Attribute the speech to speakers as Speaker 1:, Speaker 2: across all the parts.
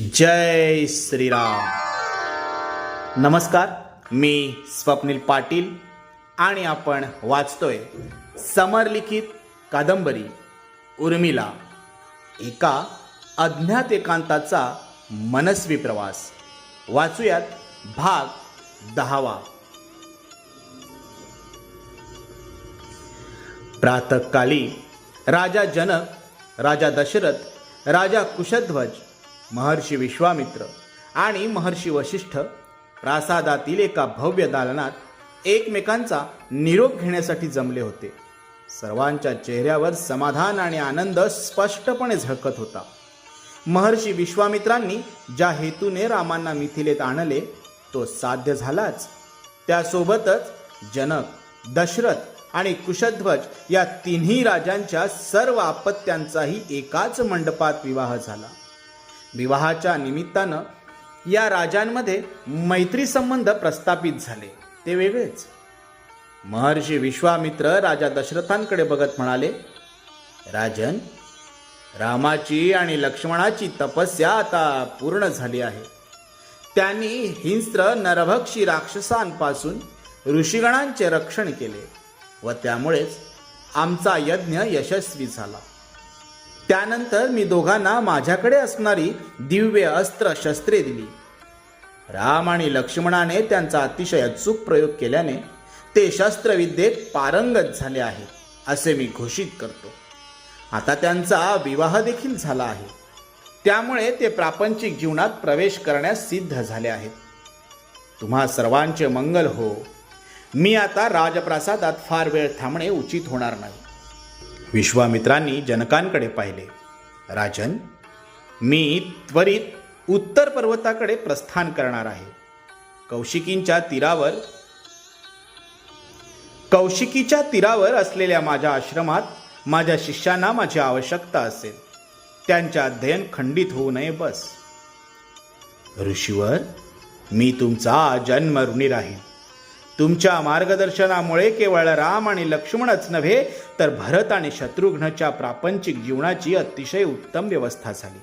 Speaker 1: जय श्रीराम. नमस्कार मी स्वप्नील पाटील आणि आपण वाचतोय समरलिखित कादंबरी उर्मिला. एका अज्ञात एकांताचा मनस्वी प्रवास. वाचूयात भाग दहावा. प्रातःकाली राजा जनक राजा दशरथ राजा कुशध्वज महर्षी विश्वामित्र आणि महर्षी वशिष्ठ प्रासादातील एका भव्य दालनात एकमेकांचा निरोप घेण्यासाठी जमले होते. सर्वांच्या चेहऱ्यावर समाधान आणि आनंद स्पष्टपणे झळकत होता. महर्षी विश्वामित्रांनी ज्या हेतूने रामांना मिथिलेत आणले तो साध्य झालाच. त्यासोबतच जनक दशरथ आणि कुशध्वज या तिन्ही राजांच्या सर्व आपत्यांचाही एकाच मंडपात विवाह झाला. विवाहाच्या निमित्तानं या राजांमध्ये मैत्री संबंध प्रस्थापित झाले. ते वेगळेच. महर्षी विश्वामित्र राजा दशरथांकडे बघत म्हणाले राजन रामाची आणि लक्ष्मणाची तपस्या आता पूर्ण झाली आहे. त्यांनी हिंस्र नरभक्षी राक्षसांपासून ऋषीगणांचे रक्षण केले व त्यामुळेच आमचा यज्ञ यशस्वी झाला. त्यानंतर मी दोघांना माझ्याकडे असणारी दिव्य अस्त्र शस्त्रे दिली. राम आणि लक्ष्मणाने त्यांचा अतिशय अचूक प्रयोग केल्याने ते शस्त्रविद्येत पारंगत झाले आहे असे मी घोषित करतो. आता त्यांचा विवाह देखील झाला आहे. त्यामुळे ते प्रापंचिक जीवनात प्रवेश करण्यास सिद्ध झाले आहेत. तुम्हा सर्वांचे मंगल हो. मी आता राजप्रासादात फार वेळ थांबणे उचित होणार नाही. विश्वामित्रांनी जनकांकडे पाहिले. राजन मी त्वरित उत्तर पर्वताकडे प्रस्थान करणार आहे. कौशिकींच्या तीरावर कौशिकीच्या तीरावर असलेल्या माझ्या आश्रमात माझ्या शिष्यांना माझी आवश्यकता असेल. त्यांचे अध्ययन खंडित होऊ नये बस. ऋषीवर मी तुमचा जन्म ऋणी राहील तुमच्या मार्गदर्शनामुळे केवळ राम आणि लक्ष्मणच नव्हे तर भरत आणि शत्रुघ्नच्या प्रापंचिक जीवनाची अतिशय उत्तम व्यवस्था झाली.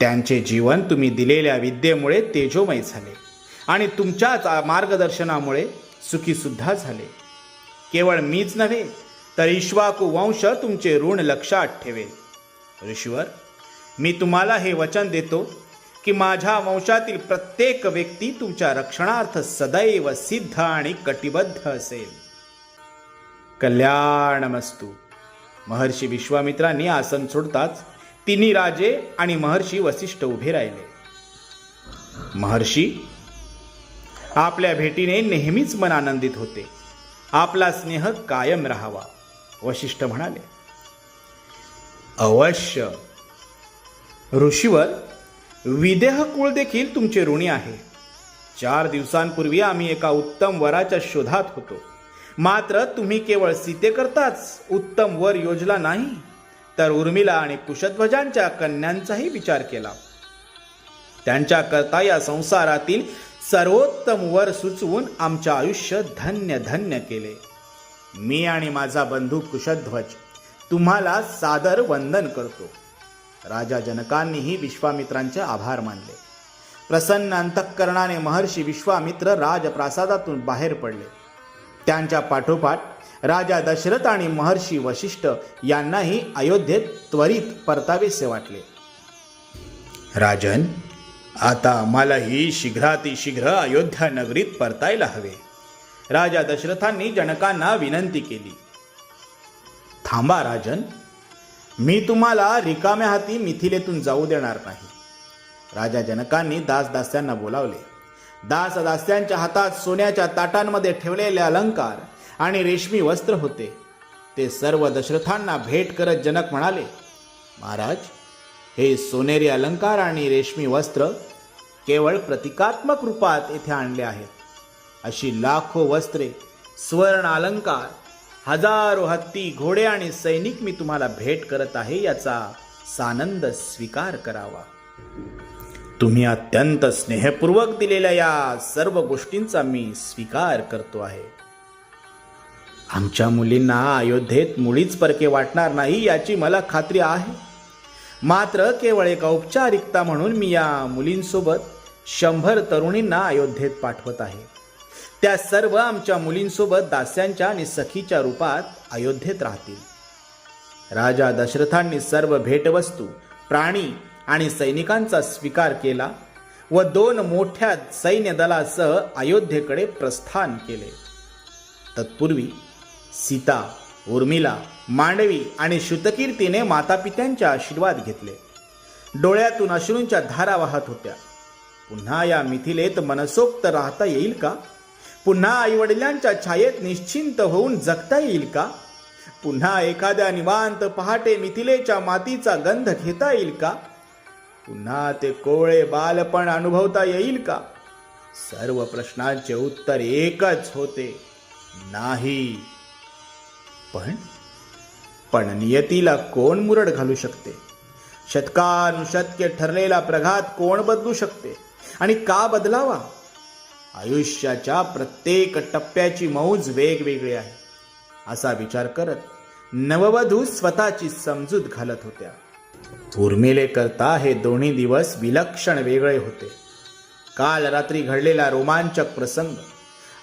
Speaker 1: त्यांचे जीवन तुम्ही दिलेल्या विद्येमुळे तेजोमय झाले. आणि तुमच्याच मार्गदर्शनामुळे सुखीसुद्धा झाले. केवळ मीच नव्हे तर इश्वाकू वंश तुमचे ऋण लक्षात ठेवेल. ऋषीवर मी तुम्हाला हे वचन देतो की माझ्या वंशातील प्रत्येक व्यक्ती तुमच्या रक्षणार्थ सदैव सिद्ध आणि कटिबद्ध असेल. कल्याणमस्तू. महर्षी विश्वामित्रांनी आसन सोडताच तिन्ही राजे आणि महर्षी वसिष्ठ उभे राहिले. महर्षी आपल्या भेटीने नेहमीच मन आनंदित होते. आपला स्नेह कायम राहावा वशिष्ठ म्हणाले. अवश्य. ऋषीवर विदेह कुळ देखील तुमचे ऋणी आहे. चार दिवसांपूर्वी आम्ही एका उत्तम वराच्या शोधात होतो. मात्र तुम्ही केवळ सीतेकरताच उत्तम वर योजला नाही तर उर्मिला आणि कुशध्वजांच्या कन्यांचाही विचार केला. त्यांच्याकरता या संसारातील सर्वोत्तम वर सुचवून आमचे आयुष्य धन्य धन्य केले. मी आणि माझा बंधू कुशध्वज तुम्हाला सादर वंदन करतो. राजा जनकांनीही विश्वामित्रांचे आभार मानले. प्रसन्न अंतःकरणाने महर्षी विश्वामित्र राजप्रासादातून बाहेर पडले. त्यांच्या पाठोपाठ राजा दशरथ आणि महर्षी वशिष्ठ यांनाही अयोध्येत त्वरित परतावेसे वाटले. राजन आता मलाही शीघ्रातिशीघ्र अयोध्या नगरीत परतायला हवे. राजा दशरथांनी जनकांना विनंती केली. थांबा राजन मी तुम्हाला रिकाम्या हाती मिथिलेतून जाऊ देणार नाही. राजा जनकांनी दासदास्यांना बोलावले. दासदास्यांच्या हातात सोन्याच्या ताटांमध्ये ठेवलेले अलंकार आणि रेशमी वस्त्र होते. ते सर्व दशरथांना भेट करत जनक म्हणाले महाराज हे सोनेरी अलंकार आणि रेशमी वस्त्र केवळ प्रतिकात्मक रूपात येथे आणले आहेत. अशी लाखो वस्त्रे स्वर्ण अलंकार हजारो हत्ती घोडे आणि सैनिक मी तुम्हाला भेट करत आहे याचा सानंद स्वीकार करावा. तुम्ही अत्यंत स्नेहपूर्वक दिलेल्या या सर्व गोष्टींचा मी स्वीकार करतो आहे. आमच्या मुलींना अयोध्येत मुळीच परके वाटणार नाही याची मला खात्री आहे. मात्र केवळ एक औपचारिकता म्हणून मी या मुलींसोबत शंभर तरुणींना अयोध्येत पाठवत आहे. त्या सर्व आमच्या मुलींसोबत दास्यांच्या आणि सखीच्या रूपात अयोध्येत राहतील. राजा दशरथांनी सर्व भेटवस्तू प्राणी आणि सैनिकांचा स्वीकार केला व दोन मोठ्या सैन्य दलासह अयोध्येकडे प्रस्थान केले. तत्पूर्वी सीता उर्मिला मांडवी आणि श्रुतकीर्तीने मातापित्यांचे आशीर्वाद घेतले. डोळ्यातून अश्रूंच्या धारा वाहत होत्या. पुन्हा या मिथिलेत मनसोक्त राहता येईल का? पुन्हा आईवडिलांच्या छायेत निश्चिंत होऊन जगता येईल का? पुन्हा एखाद्या निवांत पहाटे मिथिलेच्या मातीचा गंध घेता येईल का? पुन्हा ते कोवळे बालपण अनुभवता येईल का? सर्व प्रश्नांचे उत्तर एकच होते. नाही. पण पण नियतीला कोण मुरड घालू शकते? शतकानुशतके ठरलेला प्रघात कोण बदलू शकते? आणि का बदलावा? आयुष्याच्या प्रत्येक टप्प्याची मौज वेगवेगळी आहे. असा विचार करत नववधू स्वतःची समजूत घालत होत्या. उर्मिले करता हे दोन्ही दिवस विलक्षण वेगळे होते. काल रात्री घडलेला रोमांचक प्रसंग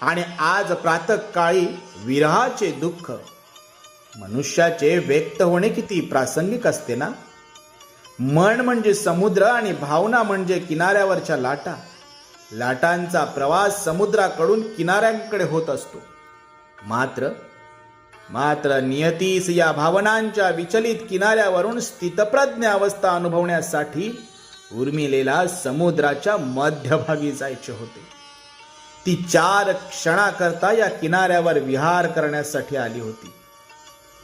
Speaker 1: आणि आज प्रातकाळी विरहाचे दुःख. मनुष्याचे व्यक्त होणे किती प्रासंगिक असते ना? मन म्हणजे समुद्र आणि भावना म्हणजे किनाऱ्यावरच्या लाटा. लाटांचा प्रवास समुद्राकडून किनाऱ्यांकडे होत असतो. मात्र मात्र नियतीस या भावनांच्या विचलित किनाऱ्यावरून स्थितप्रज्ञ अवस्था अनुभवण्यासाठी उर्मिलेला समुद्राच्या मध्यभागी जायचे होते. ती चार क्षणाकरता या किनाऱ्यावर विहार करण्यासाठी आली होती.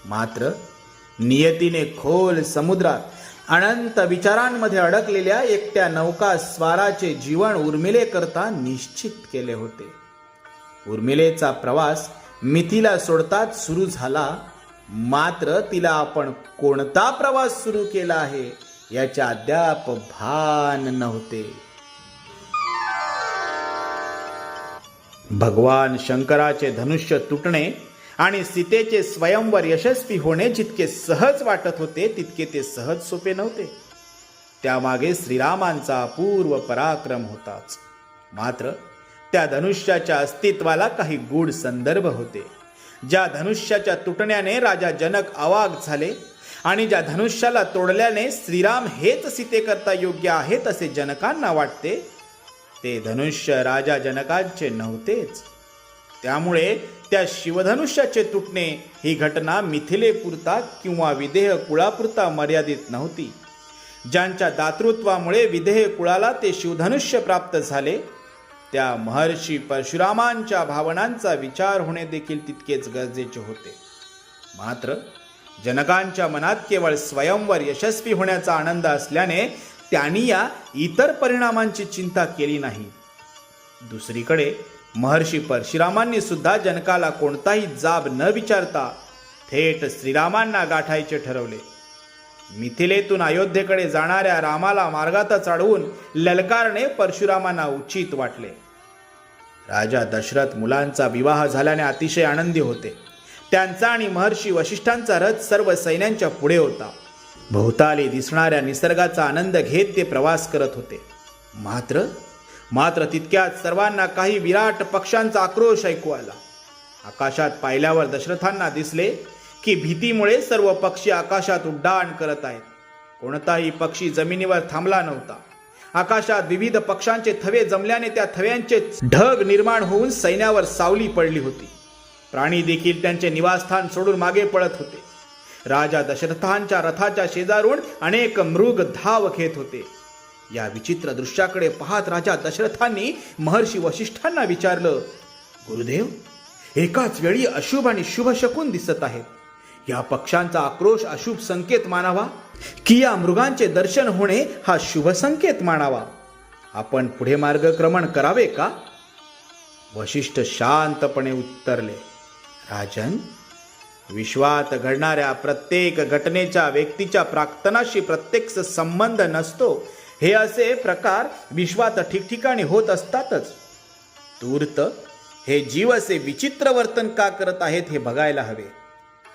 Speaker 1: मात्र नियतीने खोल समुद्रात अनंत विचारांमध्ये अडकलेल्या एकट्या नौका स्वाराचे जीवन उर्मिले करता निश्चित केले होते. उर्मिलेचा प्रवास मिथिला सोडताच सुरू झाला. मात्र तिला आपण कोणता प्रवास सुरू केला आहे याचे अद्याप भान नव्हते. भगवान शंकराचे धनुष्य तुटणे आणि सीतेचे स्वयंवर यशस्वी होणे जितके सहज वाटत होते तितके ते सहज सोपे नव्हते. त्यामागे श्रीरामांचा अपूर्व पराक्रम होताच. मात्र त्या धनुष्याच्या अस्तित्वाला काही गूढ संदर्भ होते. ज्या धनुष्याच्या तुटण्याने राजा जनक अवाग झाले आणि ज्या धनुष्याला तोडल्याने श्रीराम हेच सीतेकरता योग्य आहेत असे जनकांना वाटते ते धनुष्य राजा जनकांचे नव्हतेच. त्यामुळे त्या शिवधनुष्याचे तुटणे ही घटना मिथिलेपुरता किंवा विदेह कुळापुरता मर्यादित नव्हती. ज्यांच्या दातृत्वामुळे विदेह कुळाला ते शिवधनुष्य प्राप्त झाले त्या महर्षी परशुरामांच्या भावनांचा विचार होणे देखील तितकेच गरजेचे होते. मात्र जनकांच्या मनात केवळ स्वयंवर यशस्वी होण्याचा आनंद असल्याने त्यांनी या इतर परिणामांची चिंता केली नाही. दुसरीकडे महर्षी परशुरामांनी सुद्धा जनकाला कोणताही जाब न विचारता थेट श्रीरामांना गाठायचे ठरवले. मिथिलेतून अयोध्येकडे जाणाऱ्या रामाला मार्गातच अडवून ललकारणे परशुरामांना उचित वाटले. राजा दशरथ मुलांचा विवाह झाल्याने अतिशय आनंदी होते. त्यांचा आणि महर्षी वशिष्ठांचा रथ सर्व सैन्यांच्या पुढे होता. भोवताली दिसणाऱ्या निसर्गाचा आनंद घेत ते प्रवास करत होते. मात्र मात्र तितक्यात सर्वांना काही विराट पक्ष्यांचा आक्रोश ऐकू आला. आकाशात पाहिल्यावर दशरथांना दिसले की भीतीमुळे सर्व पक्षी आकाशात उड्डाण करत आहेत. कोणताही पक्षी जमिनीवर थांबला नव्हता. आकाशात विविध पक्षांचे थवे जमल्याने त्या थव्यांचे ढग निर्माण होऊन सैन्यावर सावली पडली होती. प्राणी देखील त्यांचे निवासस्थान सोडून मागे पळत होते. राजा दशरथांच्या रथाच्या शेजारून अनेक मृग धाव घेत होते. या विचित्र दृश्याकडे पाहत राजा दशरथांनी महर्षी वशिष्ठांना विचारलं गुरुदेव एकाच वेळी अशुभ आणि शुभ शकून दिसत आहेत. या पक्षांचा आक्रोश अशुभ संकेत मानावा. की या मृगांचे दर्शन होणे हा शुभ संकेत मानावा. आपण पुढे मार्गक्रमण करावे का? वशिष्ठ शांतपणे उत्तरले राजन विश्वात घडणाऱ्या प्रत्येक घटनेच्या व्यक्तीच्या प्राक्तनाशी प्रत्यक्ष संबंध नसतो. हे असे प्रकार विश्वात ठिकठिकाणी होत असतातच. तूर्त हे जीव असे विचित्र वर्तन का करत आहेत हे बघायला हवे.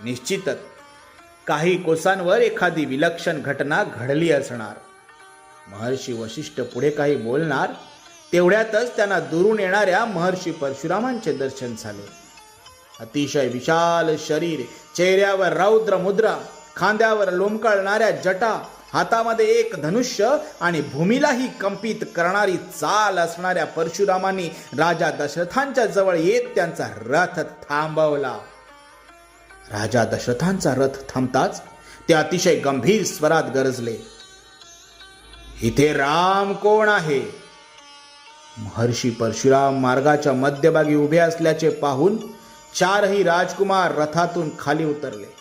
Speaker 1: निश्चितच काही कोसांवर एखादी विलक्षण घटना घडली असणार. महर्षी वशिष्ठ पुढे काही बोलणार तेवढ्यातच त्यांना दुरून येणाऱ्या महर्षी परशुरामांचे दर्शन झाले. अतिशय विशाल शरीर चेहऱ्यावर रौद्र मुद्रा खांद्यावर लोंबकळणाऱ्या जटा हातामध्ये एक धनुष्य आणि भूमीलाही कंपित करणारी चाल असणाऱ्या परशुरामांनी राजा दशरथांच्या जवळ येत त्यांचा रथ थांबवला. राजा दशरथांचा रथ थांबताच ते अतिशय गंभीर स्वरात गरजले. इथे राम कोण आहे? महर्षी परशुराम मार्गाच्या मध्यभागी उभे असल्याचे पाहून चारही राजकुमार रथातून खाली उतरले.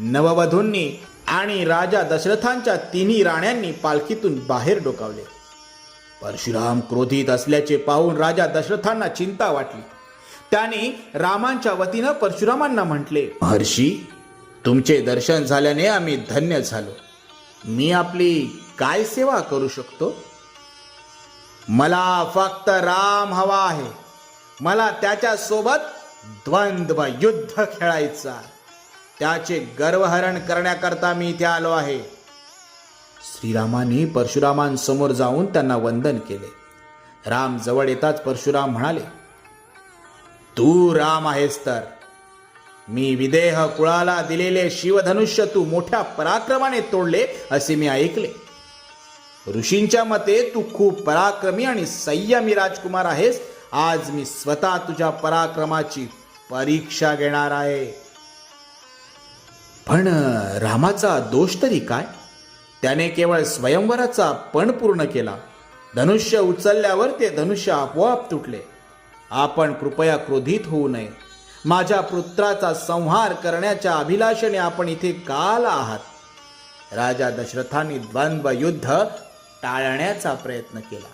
Speaker 1: नववधूंनी आणि राजा दशरथांच्या तिन्ही राण्यांनी पालखीतून बाहेर डोकावले. परशुराम क्रोधित असल्याचे पाहून राजा दशरथांना चिंता वाटली. त्याने रामांच्या वतीनं परशुरामांना म्हटले महर्षी तुमचे दर्शन झाल्याने आम्ही धन्य झालो. मी आपली काय सेवा करू शकतो? मला फक्त राम हवा आहे. मला त्याच्यासोबत द्वंद्व युद्ध खेळायचा त्याचे गर्वहरण करण्याकरता मी इथे आलो आहे. श्रीरामांनी परशुरामांसमोर जाऊन त्यांना वंदन केले. राम जवळ येताच परशुराम म्हणाले तू राम आहेस तर. मी विदेह कुळाला दिलेले शिवधनुष्य तू मोठ्या पराक्रमाने तोडले असे मी ऐकले. ऋषींच्या मते तू खूप पराक्रमी आणि संयमी राजकुमार आहेस. आज मी स्वतः तुझ्या पराक्रमाची परीक्षा घेणार आहे. पण रामाचा दोष तरी काय? त्याने केवळ स्वयंवराचा पण पूर्ण केला. धनुष्य उचलल्यावर ते धनुष्य आपोआप तुटले. आपण कृपया क्रोधित होऊ नये. माझ्या पुत्राचा संहार करण्याच्या अभिलाषेने आपण इथे काल आहात. राजा दशरथांनी द्वंद्व युद्ध टाळण्याचा प्रयत्न केला.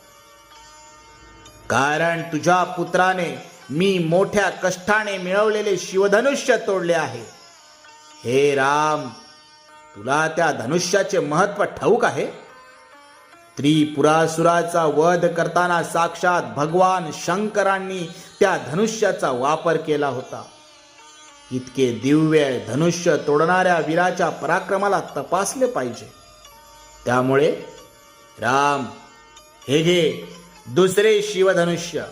Speaker 1: कारण तुझ्या पुत्राने मी मोठ्या कष्टाने मिळवलेले शिवधनुष्य तोडले आहे. हे राम तुला त्या धनुष्याचे महत्त्व ठाऊक आहे? त्रिपुरासुराचा वध करताना साक्षात भगवान शंकरांनी त्या धनुष्याचा वापर केला होता. इतके दिव्य धनुष्य तोडणाऱ्या वीराच्या पराक्रमाला तपासले पाहिजे. त्यामुळे राम हे घे दुसरे शिवधनुष्य.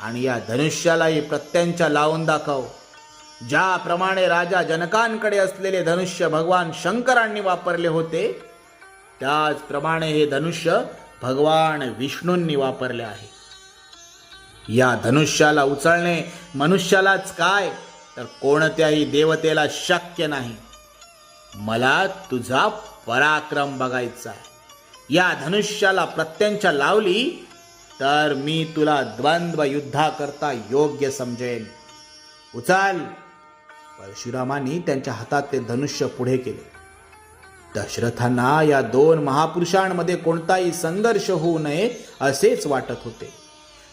Speaker 1: आणि या धनुष्यालाही प्रत्यंच्या लावून दाखव. ज्याप्रमाणे राजा जनकांकडे असलेले धनुष्य भगवान शंकरांनी वापरले होते त्याचप्रमाणे हे धनुष्य भगवान विष्णूंनी वापरले आहे. या धनुष्याला उचलणे मनुष्यालाच काय? तर कोणत्याही देवतेला शक्य नाही. मला तुझा पराक्रम बघायचा आहे. या धनुष्याला प्रत्यंच्या लावली तर मी तुला द्वंद्व युद्धाकरता योग्य समजेन. उचल! परशुरामांनी त्यांच्या हातात ते धनुष्य पुढे केले. दशरथांना या दोन महापुरुषांमध्ये कोणताही संघर्ष होऊ नये असेच वाटत होते.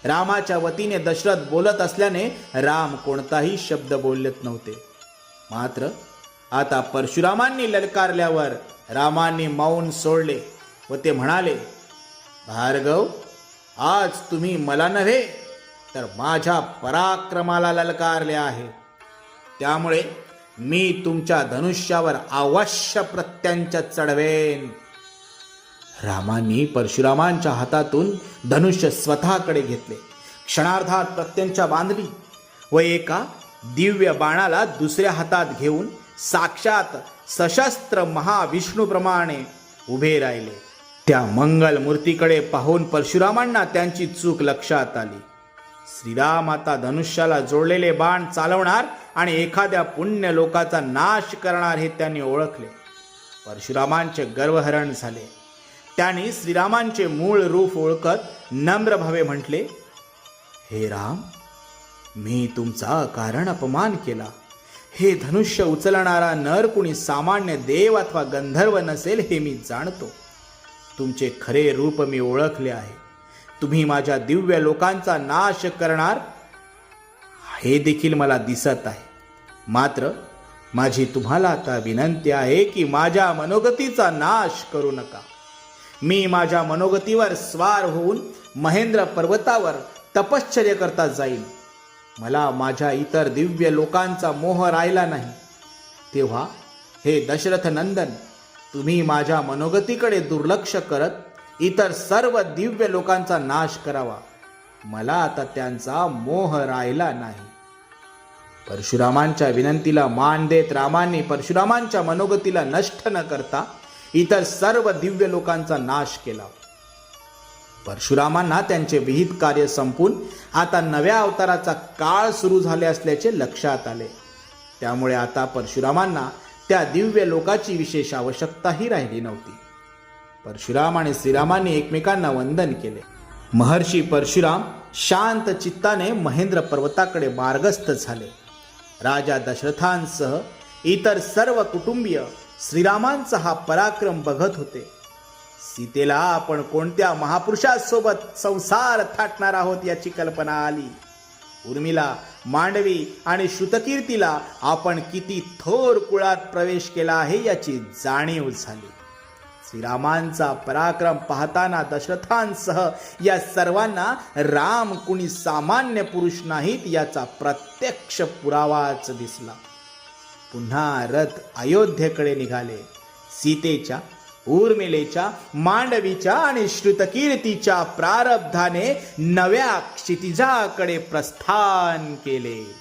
Speaker 1: रामाच्या वतीने दशरथ बोलत असल्याने राम कोणताही शब्द बोलत नव्हते. मात्र आता परशुरामांनी ललकारल्यावर रामांनी मौन सोडले व ते म्हणाले भार्गव आज तुम्ही मला नव्हे तर माझ्या पराक्रमाला ललकारले आहे. त्यामुळे मी तुमच्या धनुष्यावर अवश्य प्रत्यांच्या चढवेन. रामांनी परशुरामांच्या हातातून धनुष्य स्वतःकडे घेतले. क्षणार्धात प्रत्यंच्या बांधली व एका दिव्य बाणाला दुसऱ्या हातात घेऊन साक्षात सशस्त्र महाविष्णूप्रमाणे उभे राहिले. त्या मंगल मूर्तीकडे पाहून परशुरामांना त्यांची चूक लक्षात आली. श्रीराम आता धनुष्याला जोडलेले बाण चालवणार आणि एखाद्या पुण्य लोकाचा नाश करणार हे त्यांनी ओळखले. परशुरामांचे गर्वहरण झाले. त्यांनी श्रीरामांचे मूळ रूप ओळखत नम्र भावे म्हटले हे राम मी तुमचा कारण अपमान केला. हे धनुष्य उचलणारा नर कुणी सामान्य देव अथवा गंधर्व नसेल हे मी जाणतो. तुमचे खरे रूप मी ओळखले आहे. तुम्ही माझ्या दिव्य लोकांचा नाश करणार? हे देखील मला दिसत आहे. मात्र माझी तुम्हाला आता विनंती आहे की माझ्या मनोगतीचा नाश करू नका. मी माझ्या मनोगतीवर स्वार होऊन महेंद्र पर्वतावर तपश्चर्य करता जाईल मला माझ्या इतर दिव्य लोकांचा मोह राहिला नाही. तेव्हा हे दशरथ नंदन तुम्ही माझ्या मनोगतीकडे दुर्लक्ष करत इतर सर्व दिव्य लोकांचा नाश करावा. मला आता त्यांचा मोह राहिला नाही. परशुरामांच्या विनंतीला मान देत रामांनी परशुरामांच्या मनोगतीला नष्ट न करता इतर सर्व दिव्य लोकांचा नाश केला. परशुरामांना त्यांचे विहित कार्य संपून आता नव्या अवताराचा काळ सुरू झाले असल्याचे लक्षात आले. त्यामुळे आता परशुरामांना त्या दिव्य लोकाची विशेष आवश्यकताही राहिली नव्हती. परशुराम आणि श्रीरामांनी एकमेकांना वंदन केले. महर्षी परशुराम शांत चित्ताने महेंद्र पर्वताकडे मार्गस्थ झाले. राजा दशरथांसह इतर सर्व कुटुंबीय श्रीरामांचा हा पराक्रम बघत होते. सीतेला आपण कोणत्या महापुरुषासोबत संसार थाटणार आहोत याची कल्पना आली. उर्मिला मांडवी आणि श्रुतकीर्तीला आपण किती थोर कुळात प्रवेश केला आहे याची जाणीव झाली. श्रीरामांचा पराक्रम पाहताना दशरथांसह या सर्वांना राम कुणी सामान्य पुरुष नाहीत याचा प्रत्यक्ष पुरावाच दिसला. पुन्हा रथ अयोध्येकडे निघाले. सीतेच्या उर्मिलेच्या मांडवीच्या आणि श्रुतकीर्तीच्या प्रारब्धाने नव्या क्षितिजाकडे प्रस्थान केले.